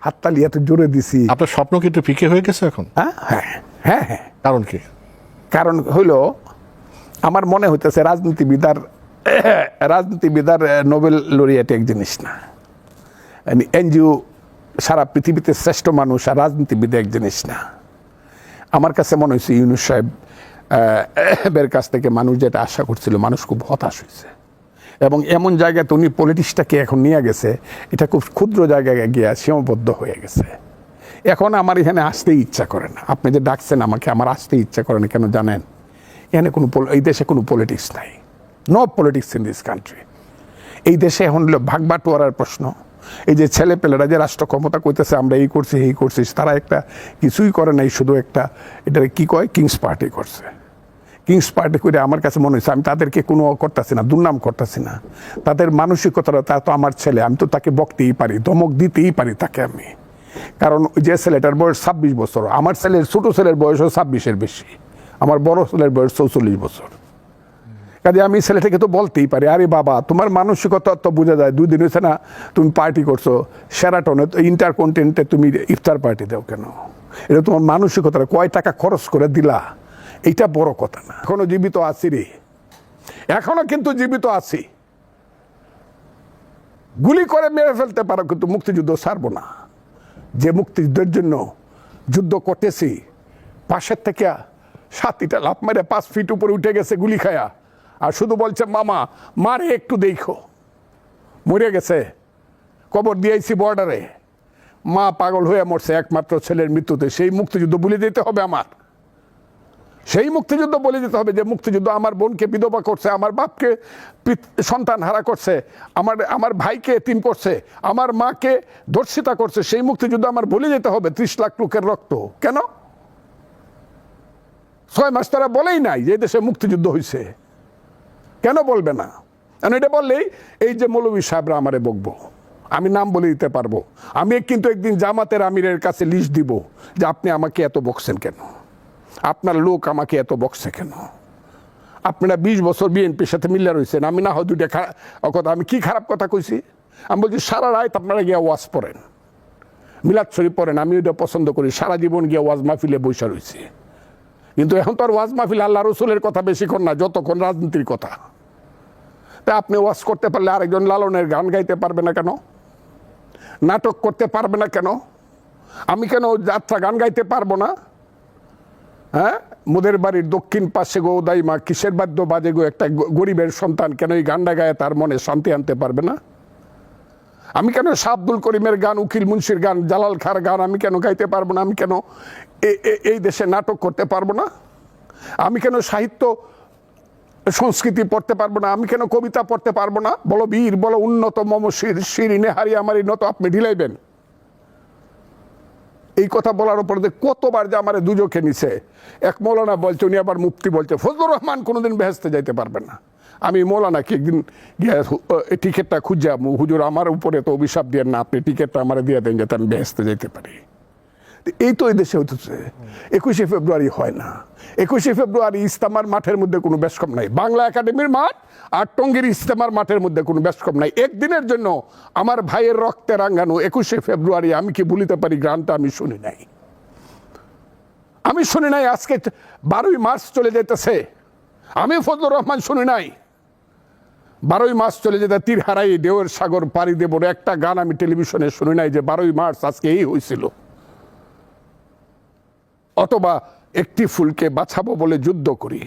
হাততালি এত জোরে দিছি। আপনার স্বপ্ন কি একটু ফিকে হয়ে গেছে এখন? হ্যাঁ হ্যাঁ হ্যাঁ হ্যাঁ। কারণ কি? কারণ হইল আমার মনে হইতেছে রাজনীতিবিদার রাজনীতিবিদার নোবেল লরিয়েট এক জিনিস না। এনজিও সারা পৃথিবীতে শ্রেষ্ঠ মানুষ আর রাজনীতিবিদ এক জিনিস না। আমার কাছে মনে হয়েছে ইউনুস সাহেব আহ, এর কাছ থেকে মানুষ যেটা আশা করছিল মানুষ খুব হতাশ হয়েছে এবং এমন জায়গাতে উনি পলিটিক্সটাকে এখন নিয়ে গেছে, এটা খুব ক্ষুদ্র জায়গায় গিয়ে সীমাবদ্ধ হয়ে গেছে। এখন আমার এখানে আসতেই ইচ্ছা করে না। আপনি যে ডাকছেন আমাকে, আমার আসতে ইচ্ছা করে না, কেন জানেন? এখানে কোনো এই দেশে কোনো পলিটিক্স নাই। No politics in this country এই দেশে এখন হলো ভাগ বাটোয়ারার প্রশ্ন। এই যে ছেলে পেলেরা যে রাষ্ট্র ক্ষমতা করতেছে আমরা এই করছি এই করছি, তারা একটা কিছুই করে নাই, শুধু একটা এটা কি কয়? কিংস পার্টি করছে। কিংস পার্টি করে আমার কাছে মনে হয়েছে, আমি তাদেরকে কোনো করতেছি না, দুর্নাম করতেছি না। তাদের মানসিকতাটা, তা তো আমার ছেলে, আমি তো তাকে বকতেই পারি, ধমক দিতেই পারি তাকে আমি। কারণ যে ছেলেটার বয়স ছাব্বিশ বছর, আমার ছেলের ছোট ছেলের বয়সও ছাব্বিশের বেশি, আমার বড় ছেলের বয়স চৌচল্লিশ বছর। কাজে আমি ছেলেটাকে তো বলতেই পারি, আরে বাবা, তোমার মানসিকতা তো বোঝা যায়, দুই দিন হয়েছে না তুমি পার্টি করছ সেরাটনে ইন্টার কন্টিনেন্টে তুমি ইফতার পার্টি দাও কেন? এটা তোমার মানসিকতা কয় টাকা খরচ করে দিলা? এইটা বড় কথা না। এখনও জীবিত আছি রে। এখনও কিন্তু জীবিত আছি। গুলি করে মেরে ফেলতে পারো, কিন্তু মুক্তিযুদ্ধ ছাড়বো না। যে মুক্তিযুদ্ধের জন্য যুদ্ধ করতেছি, পাশের থেকে সাতিটা লাভ মেরে পাঁচ ফিট উপরে উঠে গেছে গুলি খায়া। আর শুধু বলছে, মামা, মারে একটু দেখো। মরে গেছে। কবর দিয়েছি বর্ডারে। মা পাগল হয়ে মরছে, একমাত্র ছেলের মৃত্যুতে। সেই মুক্তিযুদ্ধ বলে দিতে হবে আমার। সেই মুক্তিযুদ্ধ বলে দিতে হবে যে মুক্তিযুদ্ধ আমার বোনকে বিধবা করছে, আমার বাপকে সন্তান হারা করছে, আমার আমার ভাইকে এতিম করছে, আমার মাকে ধর্ষিতা করছে, সেই মুক্তিযুদ্ধ আমার বলে যেতে হবে ত্রিশ লাখ লোকের রক্ত। কেন? ছয় মাস তারা বলেই নাই যে দেশে মুক্তিযুদ্ধ হয়েছে কেন বলবে না? কারণ এটা বললেই এই যে মৌলবী সাহেবরা আমারে বকবো, আমি নাম বলে দিতে পারব, আমি কিন্তু একদিন জামাতের আমিরের কাছে লিস্ট দিব যে আপনি আমাকে এত বকছেন কেন? আপনার লোক আমাকে এত বকছে কেন? আপনারা বিশ বছর বিএনপির সাথে মিল্লা রয়েছেন। আমি না হয় দুইটা কথা, আমি কি খারাপ কথা কইছি? আমি বলছি, সারা রাত আপনারা গিয়ে ওয়াজ পড়েন। মিলাদ শরীফ পড়েন আমি ওইটা পছন্দ করি। সারা জীবন গিয়ে ওয়াজ মাহফিলে বৈশা রয়েছি কিন্তু এখন তো আর ওয়াজ মাহফিল আল্লাহ রসুলের কথা বেশিক্ষণ না, যতক্ষণ রাজনীতির কথা। তা আপনি ওয়াজ করতে পারলে আরেকজন লালনের গান গাইতে পারবে না কেন? নাটক করতে পারবে না কেন? আমি কেন যাত্রা গান গাইতে পারব না? হ্যাঁ? মোদের বাড়ির দক্ষিণ পাশে গো দাই মা কিসের বাদ্য বাজে গো? একটা গরিবের সন্তান কেন এই গানটা গায়ে তার মনে শান্তি আনতে পারবে না? আমি কেন শাহ আব্দুল করিমের গান, উকিল মুন্সির গান, জালাল খার গান আমি কেন গাইতে পারব না? আমি কেন এই দেশে নাটক করতে পারব না? আমি কেন সাহিত্য, সংস্কৃতি পড়তে পারব না? আমি কেন কবিতা পড়তে পারব না? বলো বীর, বলো উন্নত মম শির শিরিনে হারি আমারই নত আপনি ঢিলাইবেন। এই কথা বলার উপর কতবার যে আমার দুজোকে নিছে। এক মৌলানা বলছে, উনি আবার মুক্তি বলছে, ফজলুর রহমান কোনোদিন বেহেস্তে যাইতে পারবে না। আমি মৌলানা মৌলানাকে একদিন গিয়ে টিকিটটা খুঁজে হুজুর, আমার উপরে তো অভিশাপ দিয়ে না, আপনি টিকিটটা আমার দিয়ে দেন যাতে আমি বেহেস্তে যাইতে পারি। এই তো এই দেশে হতেছে একুশে ফেব্রুয়ারি হয় না। একুশে ফেব্রুয়ারি ইস্তামার মাঠের মধ্যে কোনো বেশকম নাই। বাংলা একাডেমির মাঠ আর টঙ্গীর ইস্তেমার মাঠের মধ্যে কোনো বেশকম নাই। একদিনের জন্য আমার ভাইয়ের রক্তে রাঙ্গানো একুশে ফেব্রুয়ারি আমি কি ভুলিতে পারি গানটা আমি শুনি নাই। আমি শুনি নাই আজকে বারোই মার্চ চলে যেতেছে আমি ফজলুর রহমান শুনি নাই। বারোই মাস চলে যেতে তীর হারাই দেওয়ের সাগর পাড়ি দেব একটা গান আমি টেলিভিশনে শুনি নাই যে বারোই মার্চ আজকে এই হয়েছিল অথবা একটি ফুলকে বাঁচাবো বলে যুদ্ধ করি।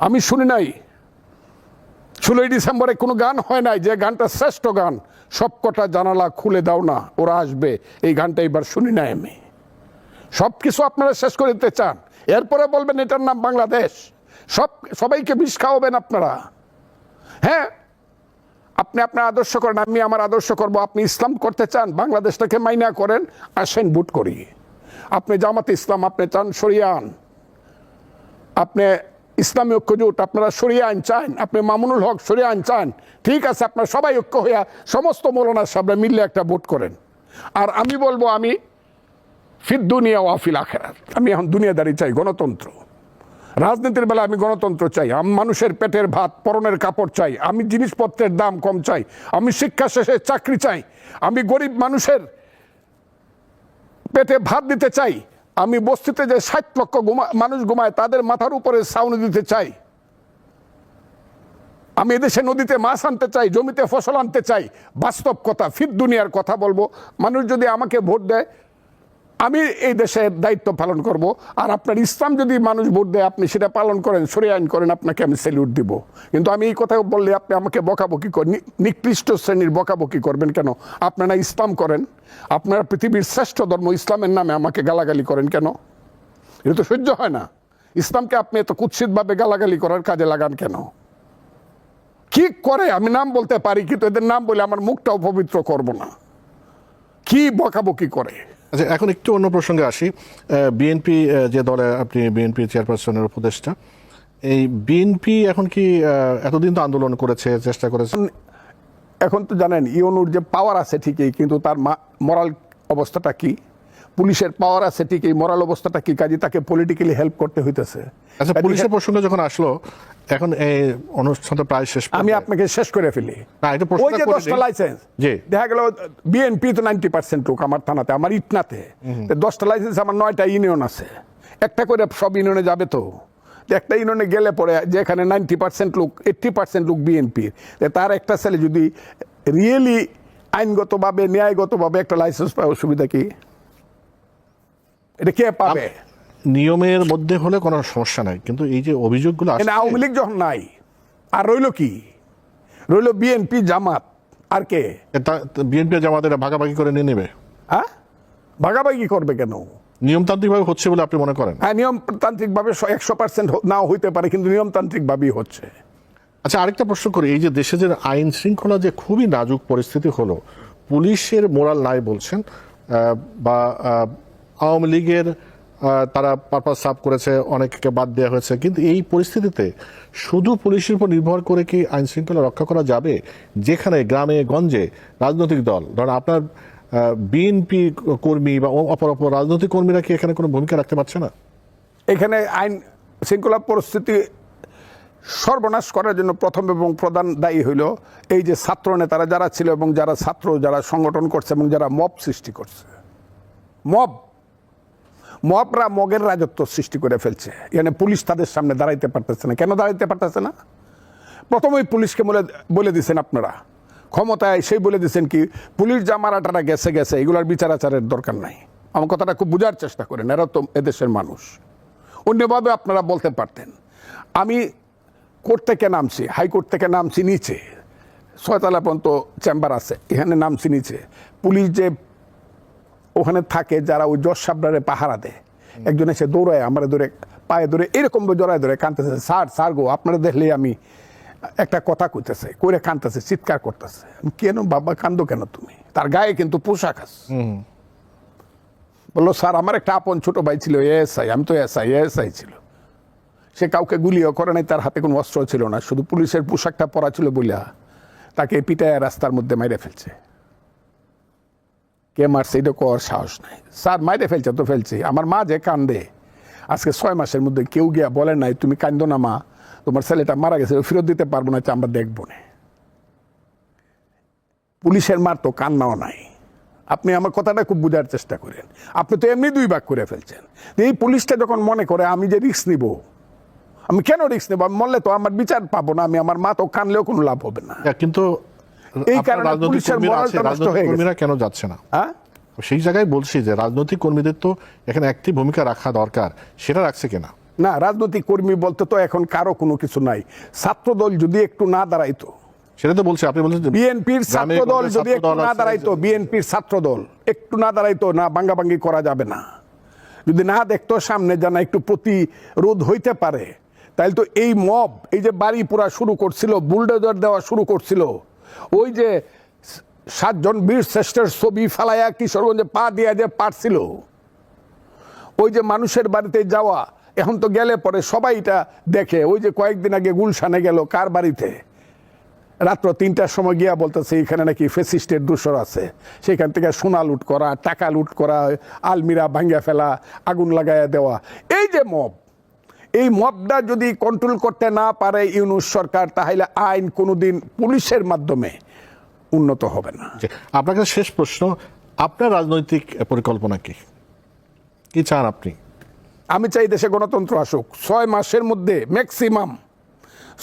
আমি শুনি নাই। ষোলোই ডিসেম্বরে কোনো গান হয় নাই যে গানটা শ্রেষ্ঠ গান। সবকটা জানালা খুলে দাও না, ওরা আসবে। এই গানটা এবার শুনি নাই আমি। সব কিছু আপনারা শেষ করে দিতে চান। এরপরে বলবেন এটার নাম বাংলাদেশ। সব, সবাইকে বিষ খাওয়াবেন আপনারা। হ্যাঁ আপনি আপনার আদর্শ করেন, আমি আমার আদর্শ করব। আপনি ইসলাম করতে চান, বাংলাদেশটাকে মাইনা করেন, আসেন বুট করি। আপনি জামাতে ইসলাম, আপনি চান সরিয়ান আপনি ইসলামী ঐক্য জোট, আপনারা সরিয়ে আইন চান, আপনি মামুনুল হক সরিয়ে আইন চান, ঠিক আছে, আপনারা সবাই ঐক্য হইয়া সমস্ত মৌলানার সামনে মিললে একটা ভোট করেন। আর আমি বলব, আমি ফির দুনিয়া ওয়াফিল আখেরাত। আমি এখন দুনিয়াদারি চাই, গণতন্ত্র। রাজনীতির বেলা আমি গণতন্ত্র চাই, আমি মানুষের পেটের ভাত, পরনের কাপড় চাই, আমি জিনিসপত্রের দাম কম চাই, আমি শিক্ষা শেষে চাকরি চাই, আমি গরিব মানুষের পেটে ভাত দিতে চাই, আমি বস্তিতে যে ষাট লক্ষ মানুষ ঘুমায়, তাদের মাথার উপরে সাউনি দিতে চাই। আমি এদেশে নদীতে মাছ আনতে চাই, জমিতে ফসল আনতে চাই, বাস্তব কথা, ফির দুনিয়ার কথা বলব। মানুষ যদি আমাকে ভোট দেয় আমি এই দেশের দায়িত্ব পালন করব, আর আপনার ইসলাম যদি মানুষ ভোট দেয়, আপনি সেটা পালন করেন, সরে আইন করেন, আপনাকে আমি স্যালিউট দিব। কিন্তু আমি এই কথা বললে আপনি আমাকে বকাবকি করেন নিকৃষ্ট শ্রেণির বকাবকি করবেন কেন? আপনারা ইসলাম করেন, আপনারা পৃথিবীর শ্রেষ্ঠ ধর্ম ইসলামের নামে আমাকে গালাগালি করেন কেন? এটা তো সহ্য হয় না। ইসলামকে আপনি এত কুৎসিতভাবে গালাগালি করার কাজে লাগান কেন? কি করে? আমি নাম বলতে পারি, কিন্তু এদের নাম বলে আমার মুখটাও পবিত্র করব না। কি বকাবকি করে? আচ্ছা এখন একটু অন্য প্রসঙ্গে আসি। বিএনপি যে দলে আপনি বিএনপি চেয়ারপারসনের উপদেষ্টা, এই বিএনপি এখন কি এতদিন তো আন্দোলন করেছে, চেষ্টা করেছে? এখন তো জানেন, ইউনুর যে পাওয়ার আছে ঠিকই, কিন্তু তার মরাল অবস্থাটা কি? পুলিশের পাওয়ার আছে ঠিকই মরাল অবস্থাটা কি? কাজে তাকে পলিটিক্যালি হেল্প করতে হইতেছে। আচ্ছা পুলিশের প্রসঙ্গ যখন আসলো এখন এই অনুষ্ঠানটা প্রায় শেষ আমি আপনাকে শেষ করে ফেলি। না, এটা ওই যে দশটা লাইসেন্স জি। দেখা গেল বিএনপি তো নাইনটি পার্সেন্ট লোক আমার থানাতে আমার ইটনাতে। দশটা লাইসেন্স আমার নয়টা ইউনিয়ন আছে। একটা করে সব ইউনিয়নে যাবে তো। একটা ইউনিয়নে গেলে পরে যেখানে নাইনটি পার্সেন্ট লোক এইট্টি পার্সেন্ট লোক বিএনপির তার একটা ছেলে যদি রিয়েলি আইনগতভাবে ন্যায়গতভাবে একটা লাইসেন্স পায় অসুবিধা কি? এটা কে পাবে? নিয়মের মধ্যে হলে কোনো সমস্যা নাই কিন্তু এই যে অভিযোগগুলো আওয়ামী লীগ যখন নাই আর রইল কি? রইল বিএনপি জামাত আর কে? বিএনপি জামাত এটা ভাগাভাগি করে নিয়ে নেবে। হ্যাঁ? ভাগাভাগি করবে কেন? নিয়মতান্ত্রিকভাবে হচ্ছে বলে আপনি মনে করেন? হ্যাঁ নিয়মতান্ত্রিকভাবে একশো পার্সেন্ট নাও হইতে পারে কিন্তু নিয়মতান্ত্রিকভাবেই হচ্ছে। আচ্ছা আরেকটা প্রশ্ন করি এই যে দেশে যে আইন শৃঙ্খলা যে খুবই নাজুক পরিস্থিতি হলো পুলিশের মোরাল নাই বলছেন বা আওয়ামী লীগের তারা পারপাস সাফ করেছে, অনেককে বাদ দেওয়া হয়েছে। কিন্তু এই পরিস্থিতিতে শুধু পুলিশের উপর নির্ভর করে কি আইন শৃঙ্খলা রক্ষা করা যাবে? যেখানে, গ্রামে, গঞ্জে রাজনৈতিক দল। ধরেন আপনার বিএনপি কর্মী বা অপর অপর রাজনৈতিক কর্মীরা কি এখানে কোনো ভূমিকা রাখতে পারছে না? এখানে আইন শৃঙ্খলা পরিস্থিতি সর্বনাশ করার জন্য প্রথম এবং প্রধান দায়ী হইল এই যে ছাত্র নেতারা যারা ছিল এবং যারা ছাত্র, যারা সংগঠন করছে এবং যারা মব সৃষ্টি করছে। মব! মবরা মগের রাজত্ব সৃষ্টি করে ফেলছে। এখানে পুলিশ তাদের সামনে দাঁড়াইতে পারতেছে না। কেন দাঁড়াইতে পারতেছে না? প্রথমেই পুলিশকে বলে বলে দিছেন আপনারা। ক্ষমতায় সেই বলে দিছেন কি, পুলিশ যা মারাটারা গেছে গেছে, এগুলোর বিচার আচারের দরকার নাই। আমার কথাটা খুব বোঝার চেষ্টা করেন, এরা তো এদেশের মানুষ। অন্যভাবে আপনারা বলতে পারতেন, আমি কোর্ট থেকে নামছি হাইকোর্ট থেকে নামছি নিচে। ছয়তলা পর্যন্ত চেম্বার আছে, এখানে নামছি নিচে। পুলিশ যে ওখানে থাকে যারা ওই জজ সাবডারে পাহারা দেয়। একজন এসে দৌড়ায় আমার ধরে পায়ে ধরে এরকম জড়ায় ধরে কানতেছে স্যার স্যার গো আপনারা দেখলে আমি একটা কথা কইতেছে কইরে কানতেছে চিৎকার করতেছে। কেন বাবা কান্দো কেন তুমি? তার গায়ে কিন্তু পোশাক আছে। বলল স্যার আমার একটা আপন ছোট ভাই ছিল এএসআই আমি তো এসআই এএসআই ছিল। সে কাউকে গুলিও করে নাই তার হাতে কোনো অস্ত্র ছিল না শুধু পুলিশের পোশাকটা পরা ছিল বলিয়া তাকে পিটায় রাস্তার মধ্যে মাইরে ফেলছে। কে মারছে, এটা কর সাহস নাই। স্যার, মাইরে ফেলছে তো ফেলছে। আমার মা যে কান্দে, আজকে ছয় মাসের মধ্যে কেউ গিয়া বলে নাই, তুমি কান্দো না মা, তোমার ছেলেটা মারা গেছে ফেরত দিতে পারব না আমরা দেখব না। পুলিশের মার তো কান্নাও নাই। আপনি আমার কথাটা খুব বোঝার চেষ্টা করেন। আপনি তো এমনি দুই ভাগ করে ফেলছেন। এই পুলিশটা যখন মনে করে, আমি যে রিস্ক নিব, আমি কেন রিস্ক নেব? মরলে তো আমার বিচার পাবো না, আমি আমার মা তো কানলেও কোনো লাভ হবে না। কিন্তু এই কারণে পুলিশের কর্মীরা নষ্ট হয়ে গেছে। কেন যাচ্ছে না? হ্যাঁ? সেই জায়গায় বলছি যে রাজনৈতিক কর্মীদের তো এখানে একটি ভূমিকা রাখা দরকার সেটা রাখছে কিনা? না রাজনৈতিক কর্মী বলতে তো এখন কারও কোনো কিছু নাই। ছাত্রদল যদি একটু না দাঁড়াইতো সেটা তো বলছি আপনি বলছেন বিএনপির ছাত্রদল যদি একটু না দাঁড়াইতো বিএনপির ছাত্রদল একটু না দাঁড়াইতো না বাঙ্গাবাঙ্গি করা যাবে না। যদি না দেখতো সামনে জানা একটু প্রতিরোধ হইতে পারে তাহলে তো এই মব এই যে বাড়ি পুরা শুরু করছিল বুলডোজার দেওয়া শুরু করছিল ওই যে সাতজন বীর শ্রেষ্ঠের ছবি ফেলাইয়া কিশোরগঞ্জে পা দিয়া যে পারছিল। ওই যে মানুষের বাড়িতে যাওয়া, এখন তো গেলে পরে সবাই এটা দেখে। ওই যে কয়েকদিন আগে গুলশানে গেল কার বাড়িতে? রাত্র তিনটার সময় গিয়া বলতেছে, এখানে নাকি ফেসিস্টের দূষর আছে। সেখান থেকে সোনা লুট করা, টাকা লুট করা, আলমিরা ভাঙ্গা ফেলা, আগুন লাগাইয়া দেওয়া। এই যে মব এই মবটা যদি কন্ট্রোল করতে না পারে ইউনুস সরকার তাহলে আইন কোনোদিন পুলিশের মাধ্যমে উন্নত হবে না। আপনার কাছে শেষ প্রশ্ন আপনার রাজনৈতিক পরিকল্পনা কি? কি চান আপনি? আমি চাই দেশে গণতন্ত্র আসুক। ছয় মাসের মধ্যে ম্যাক্সিমাম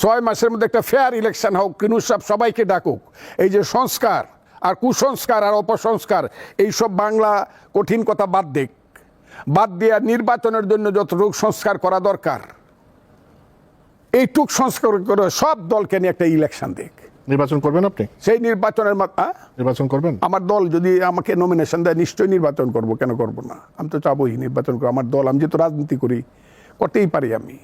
ছয় মাসের মধ্যে একটা ফেয়ার ইলেকশন হোক ইউনুস সাহেব সবাইকে ডাকুক। এই যে সংস্কার আর কুসংস্কার আর অপসংস্কার এইসব বাংলা কঠিন কথা বাদ দিক। বাদ দিয়া নির্বাচনের জন্য যতটুকু সংস্কার করা দরকার এইটুক সংস্কার করে সব দলকে নিয়ে একটা ইলেকশন দেখ নির্বাচন করবেন আপনি? সেই নির্বাচনের নির্বাচন করবেন? আমার দল যদি আমাকে নমিনেশন দেয় নিশ্চয়ই নির্বাচন করব কেন করব না? আমি তো চাবই নির্বাচন করব আমার দল আমি যেহেতু রাজনীতি করি করতেই পারি আমি।